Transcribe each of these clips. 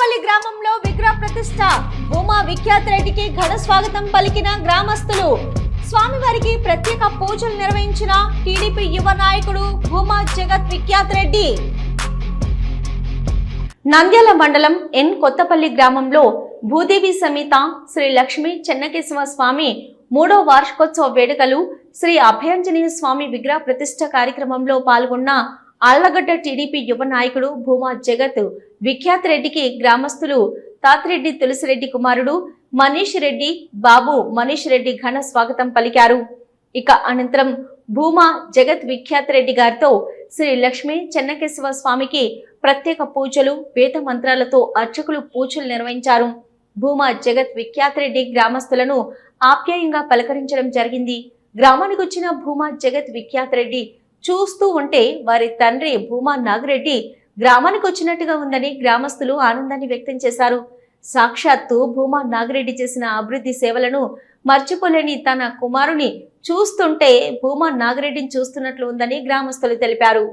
కొత్తపల్లి గ్రామంలో విగ్రహ ప్రతిష్ట. ఉమా విఖ్యాత్ రెడ్డికి ఘన స్వాగతం పలికిన గ్రామస్తులు. స్వామివారికి ప్రత్యేక పూజలు నిర్వహించిన టీడీపీ యువ నాయకుడు భూమా జగత్ విఖ్యాత్ రెడ్డి. నంద్యాల మండలం ఎన్ కొత్తపల్లి గ్రామంలో భూదేవి సమేత శ్రీ లక్ష్మీ చెన్నకేశవ స్వామి మూడో వార్షికోత్సవ వేడుకలు శ్రీ అభయంజనేయ స్వామి విగ్రహ ప్రతిష్ట కార్యక్రమంలో పాల్గొన్న ఆళ్ళగడ్డ టీడీపీ యువ నాయకుడు భూమా జగత్ విఖ్యాత్ రెడ్డికి గ్రామస్తులు తాతిరెడ్డి తులసిరెడ్డి కుమారుడు మనీష్ రెడ్డి బాబు మనీష్ రెడ్డి ఘన స్వాగతం పలికారు. ఇక అనంతరం భూమా జగత్ విఖ్యాత్ రెడ్డి గారితో శ్రీ లక్ష్మీ చెన్నకేశవ స్వామికి ప్రత్యేక పూజలు వేద మంత్రాలతో అర్చకులు పూజలు నిర్వహించారు. భూమా జగత్ విఖ్యాత్ రెడ్డి గ్రామస్తులను ఆప్యాయంగా పలకరించడం జరిగింది. గ్రామానికి వచ్చిన భూమా జగత్ విఖ్యాత్ రెడ్డి చూస్తూ ఉంటే వారి తండ్రి భూమా నాగిరెడ్డి గ్రామానికి వచ్చినట్టుగా ఉందని గ్రామస్తులు ఆనందాన్ని వ్యక్తం చేశారు. సాక్షాత్తు భూమా నాగిరెడ్డి చేసిన అభివృద్ధి సేవలను మర్చిపోలేని తన కుమారుని చూస్తుంటే భూమా నాగిరెడ్డిని చూస్తున్నట్లు ఉందని గ్రామస్తులు తెలిపారు.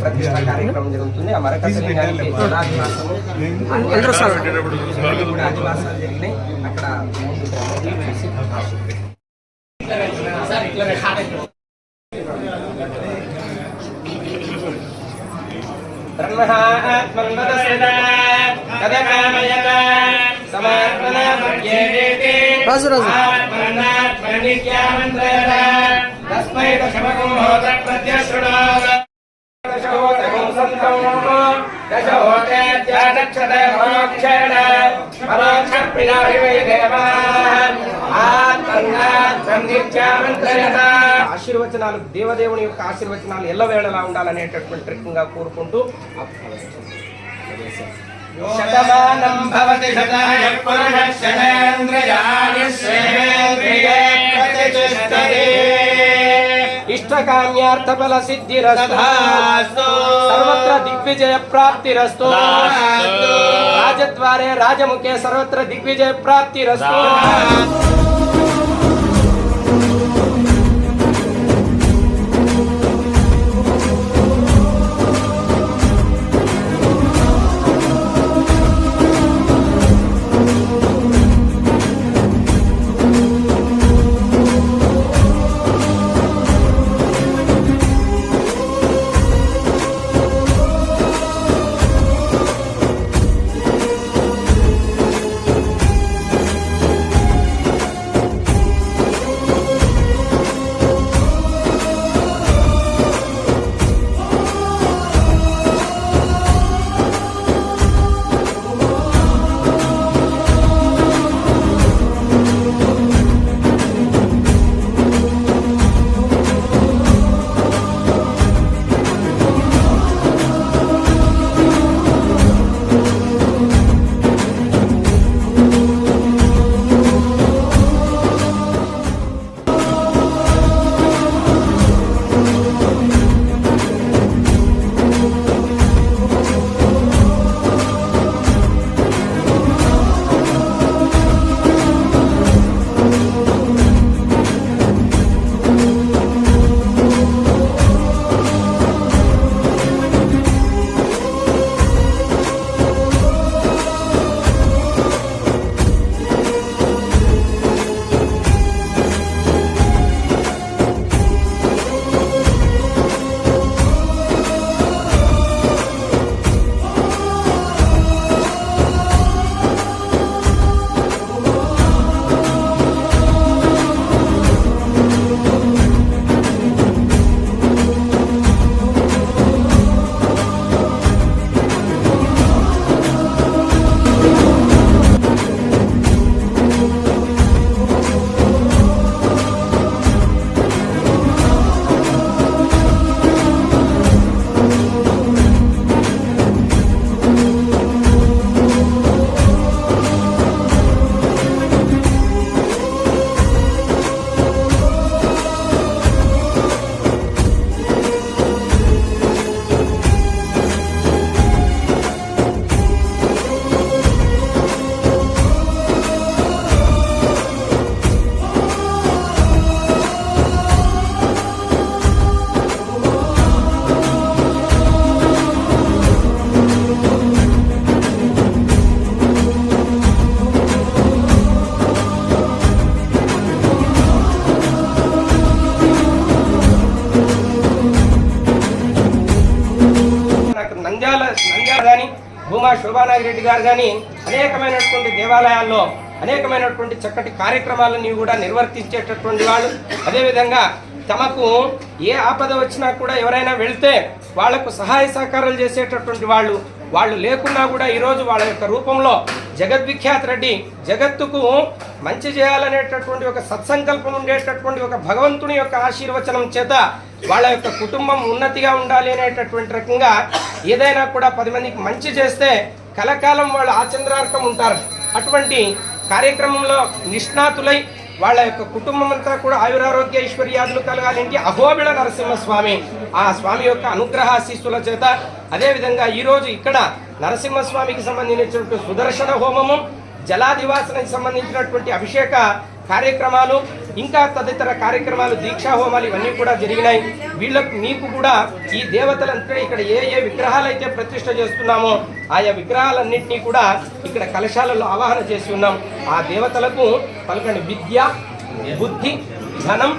ప్రతిష్ట కార్యక్రమం జరుగుతుంది ఆ మరకత జరిగినాయి అక్కడ రాజు రాజు. ఆశీర్వచనాలు దేవదేవుని యొక్క ఆశీర్వచనాలు ఎల్లవేళలా ఉండాలనేటటువంటి రకంగా కోరుకుంటూ శతమానం భవతి శతాయ పురుష శతేంద్రియాణి శ్రేంద్రియే ప్రతిష్టతే ఇష్టకామ్యార్థ ఫల సిద్ధిరస్తు సర్వత్ర దిగ్విజయ ప్రాప్తిరస్తు రాజద్వారే రాజముఖే సర్వత్ర దిగ్విజయ ప్రాప్తిరస్తు నాకు నంద్యాల నంద్యాల కానీ భూమా శోభానాగిరెడ్డి గారు కానీ అనేకమైనటువంటి దేవాలయాల్లో అనేకమైనటువంటి చక్కటి కార్యక్రమాలని కూడా నిర్వర్తించేటటువంటి వాళ్ళు. అదేవిధంగా తమకు ఏ ఆపద వచ్చినా కూడా ఎవరైనా వెళ్తే వాళ్ళకు సహాయ సహకారాలు చేసేటటువంటి వాళ్ళు వాళ్ళు లేకున్నా కూడా ఈరోజు వాళ్ళ యొక్క రూపంలో జగద్విఖ్యాత రెడ్డి జగత్తుకు మంచి చేయాలనేటటువంటి ఒక సత్సంకల్పం ఉండేటటువంటి ఒక భగవంతుని యొక్క ఆశీర్వచనం చేత వాళ్ళ యొక్క కుటుంబం ఉన్నతిగా ఉండాలి అనేటటువంటి రకంగా ఏదైనా కూడా పది మందికి మంచి చేస్తే కలకాలం వాళ్ళు ఆచంద్రార్కం ఉంటారు. అటువంటి కార్యక్రమంలో నిష్ణాతులై వాళ్ళ యొక్క కుటుంబం అంతా కూడా ఆయురారోగ్య ఐశ్వర్యాదులు కలగాలంటే అహోబిళ నరసింహస్వామి. ఆ స్వామి యొక్క అనుగ్రహాశీస్సుల చేత అదేవిధంగా ఈరోజు ఇక్కడ నరసింహస్వామికి సంబంధించినటువంటి సుదర్శన హోమము జలాదివాసనకి సంబంధించినటువంటి అభిషేక కార్యక్రమాలు ఇంకా తదితర కార్యక్రమాలు దీక్షా హోమాలు ఇవన్నీ కూడా జరిగినాయి. వీళ్ళకు మీకు కూడా ఈ దేవతలంతా ఇక్కడ ఏ ఏ విగ్రహాలైతే ప్రతిష్ట చేస్తున్నామో ఆయా విగ్రహాలన్నింటినీ కూడా ఇక్కడ కలశాలలో ఆవాహన చేసి ఉన్నాం. ఆ దేవతలకు పలకని విద్య బుద్ధి ధనం